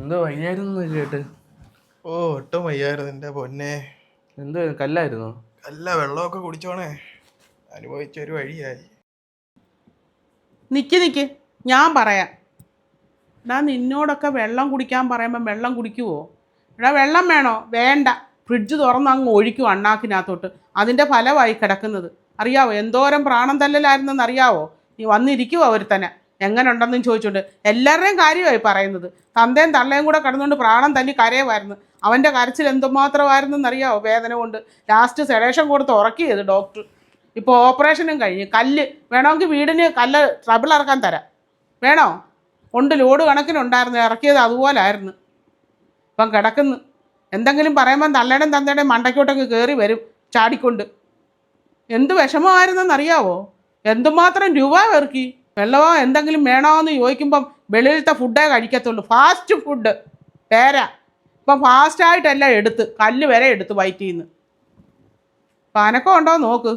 എന്തോ വയ്യായിരുന്നു കേട്ട്. ഓ ഒട്ടും വയ്യായിരുന്നു എന്റെ പൊന്നെ. എന്തോ കല്ലായിരുന്നോ? കല്ല വെള്ളമൊക്കെ കുടിച്ചോണേ. അനുഭവിച്ച ഒരു വഴിയായി. നിക്ക് നിക്ക്. ഞാൻ പറയാം. എടാ നിന്നോടൊക്കെ വെള്ളം കുടിക്കാൻ പറയുമ്പോൾ വെള്ളം കുടിക്കുവോ? എടാ വെള്ളം വേണോ? വേണ്ട. ഫ്രിഡ്ജ് തുറന്ന് അങ്ങ് ഒഴിക്കും അണ്ണാക്കിനകത്തോട്ട്. അതിന്റെ ഫലമായി കിടക്കുന്നത്. അറിയാവോ? എന്തോരം പ്രാണം തല്ലലായിരുന്നെന്ന് അറിയാവോ? നീ വന്നിരിക്കുവോ അവർ തന്നെ എങ്ങനെ ഉണ്ടെന്നും ചോദിച്ചുകൊണ്ട് എല്ലാവരുടെയും കാര്യമായി പറയുന്നത്. തന്തയും തള്ളയും കൂടെ കിടന്നുകൊണ്ട് പ്രാണം തന്നെ കരയുമായിരുന്നു. അവന്റെ കരച്ചിൽ എന്തുമാത്രമായിരുന്നെന്ന് അറിയാവോ വേദന കൊണ്ട്. ലാസ്റ്റ് സെഡേഷൻ കൊടുത്ത് ഉറക്കിയത് ഡോക്ടർ ഇപ്പോൾ ഓപ്പറേഷനും കഴിഞ്ഞ്. കല്ല് വേണമെങ്കിൽ വീടിന് കല്ല് ട്രബിൾ ഇറക്കാൻ തരാം. വേണോ? ഉണ്ട്. ലോഡ് കണക്കിനുണ്ടായിരുന്നു. ഇറക്കിയത് അതുപോലായിരുന്നു. ഇപ്പം കിടക്കുന്നു. എന്തെങ്കിലും പറയുമ്പം തള്ളയുടെയും തന്തയുടെയും മണ്ടയ്ക്കോട്ടൊക്കെ കയറി വരും. ചാടിക്കൊണ്ട്. എന്ത് വിഷമമായിരുന്നെന്നറിയാവോ? എന്തുമാത്രം രൂപ ഇറക്കി വെള്ളമോ എന്തെങ്കിലും വേണോ എന്ന് ചോദിക്കുമ്പം വെളിയിലത്തെ ഫുഡേ കഴിക്കത്തുള്ളൂ. ഫാസ്റ്റ് ഫുഡ് പേര. ഇപ്പം ഫാസ്റ്റായിട്ടെല്ലാം എടുത്ത് കല്ല് വരെ എടുത്ത് വയറ്റിൽ നിന്ന് അപ്പം അനക്കം ഉണ്ടോ നോക്ക്.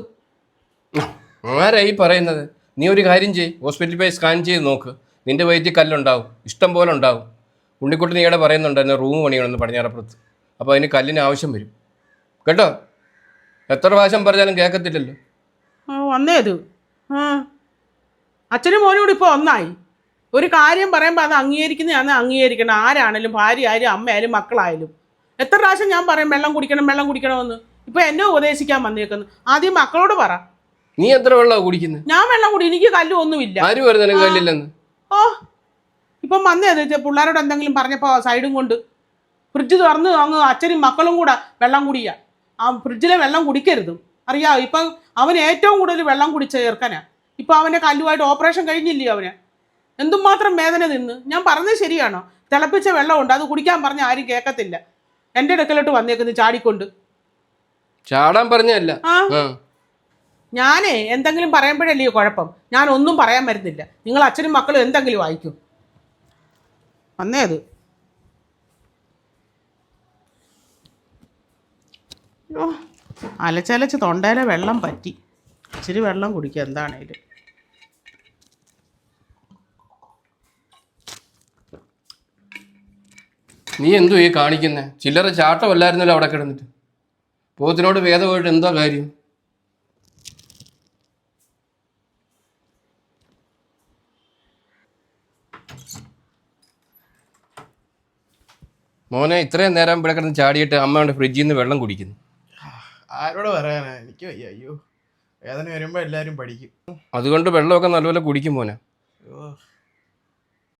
ആരാ ഈ പറയുന്നത്? നീ ഒരു കാര്യം ചെയ്യ് ഹോസ്പിറ്റലിൽ പോയി സ്കാൻ ചെയ്ത് നോക്ക്. നിന്റെ വയറ്റിൽ കല്ലുണ്ടാവും ഇഷ്ടം പോലെ ഉണ്ടാവും. ഉണ്ണിക്കുട്ടി നീയുടെ പറയുന്നുണ്ടായിരുന്നു റൂം പണിയണമെന്ന് പടിഞ്ഞാറപ്പുറത്ത്. അപ്പോൾ അതിന് കല്ലിന് ആവശ്യം വരും. കേട്ടോ? എത്ര പ്രാവശ്യം പറഞ്ഞാലും കേൾക്കത്തില്ലല്ലോ. ആ വന്നേ അത് ആ. അച്ഛനും മോനും കൂടി ഇപ്പോൾ ഒന്നായി. ഒരു കാര്യം പറയുമ്പോൾ അത് അംഗീകരിക്കുന്നതാണ് അംഗീകരിക്കണം. ആരാണേലും ഭാര്യ ആയാലും അമ്മയായാലും മക്കളായാലും. എത്ര പ്രാവശ്യം ഞാൻ പറയും വെള്ളം കുടിക്കണം വെള്ളം കുടിക്കണമെന്ന്. ഇപ്പൊ എന്നെ ഉപദേശിക്കാൻ വന്നേക്കുന്നു. ആദ്യം മക്കളോട് പറ. നീ എത്ര വെള്ളമാണ് കുടിക്കുന്നത് ഞാൻ വെള്ളം കുടി എനിക്ക് കല്ലും ഒന്നുമില്ല. ആര് കല്ലില്ലെന്ന്? ഓ. ഇപ്പം വന്നേ അത് ഇത് പിള്ളേരോട് എന്തെങ്കിലും പറഞ്ഞപ്പോൾ സൈഡും കൊണ്ട്. ഫ്രിഡ്ജ് തുറന്ന് അങ്ങ് അച്ഛനും മക്കളും കൂടെ വെള്ളം കുടിയാ. ആ ഫ്രിഡ്ജിലെ വെള്ളം കുടിക്കരുത്. അറിയാമോ ഇപ്പം അവൻ ഏറ്റവും കൂടുതൽ വെള്ളം കുടിച്ച ചെറുക്കനാ. ഇപ്പം അവന്റെ കല്ലുമായിട്ട് ഓപ്പറേഷൻ കഴിഞ്ഞില്ലേ അവന്? എന്തുമാത്രം വേദന നിന്ന് ഞാൻ പറഞ്ഞത് ശരിയാണോ? തിളപ്പിച്ച വെള്ളമുണ്ട് അത് കുടിക്കാൻ പറഞ്ഞ ആരും കേൾക്കത്തില്ല എന്റെ അടുക്കലോട്ട് വന്നേക്കുന്നു ചാടിക്കൊണ്ട്. ചാടാൻ പറഞ്ഞല്ല ഞാനേ എന്തെങ്കിലും പറയുമ്പോഴല്ലേ കുഴപ്പം? ഞാൻ ഒന്നും പറയാൻ വരുന്നില്ല. നിങ്ങൾ അച്ഛനും മക്കളും എന്തെങ്കിലും വായിക്കും. വന്നേ അത്. അലച്ചലച്ച് തൊണ്ടയിലെ വെള്ളം പറ്റി. ഇച്ചിരി വെള്ളം കുടിക്കുക എന്താണേലും. നീ എന്തു ഈ കാണിക്കുന്നത് ചില്ലറ ചാട്ടമല്ലായിരുന്നല്ലോ അവിടെ കിടന്നിട്ട്. പോത്തിനോട് വേദമായിട്ട് എന്താ കാര്യം? മോനെ ഇത്രയും നേരം ഇവിടെ കിടന്ന് ചാടിയിട്ട് അമ്മയുടെ ഫ്രിഡ്ജിൽ നിന്ന് വെള്ളം കുടിക്കുന്നു. ആരോട് പറയാനാ? എനിക്ക് വയ്യ അയ്യോ. വേദന വരുമ്പോൾ എല്ലാവരും പഠിക്കും. അതുകൊണ്ട് വെള്ളമൊക്കെ നല്ലപോലെ കുടിക്കും മോനെ.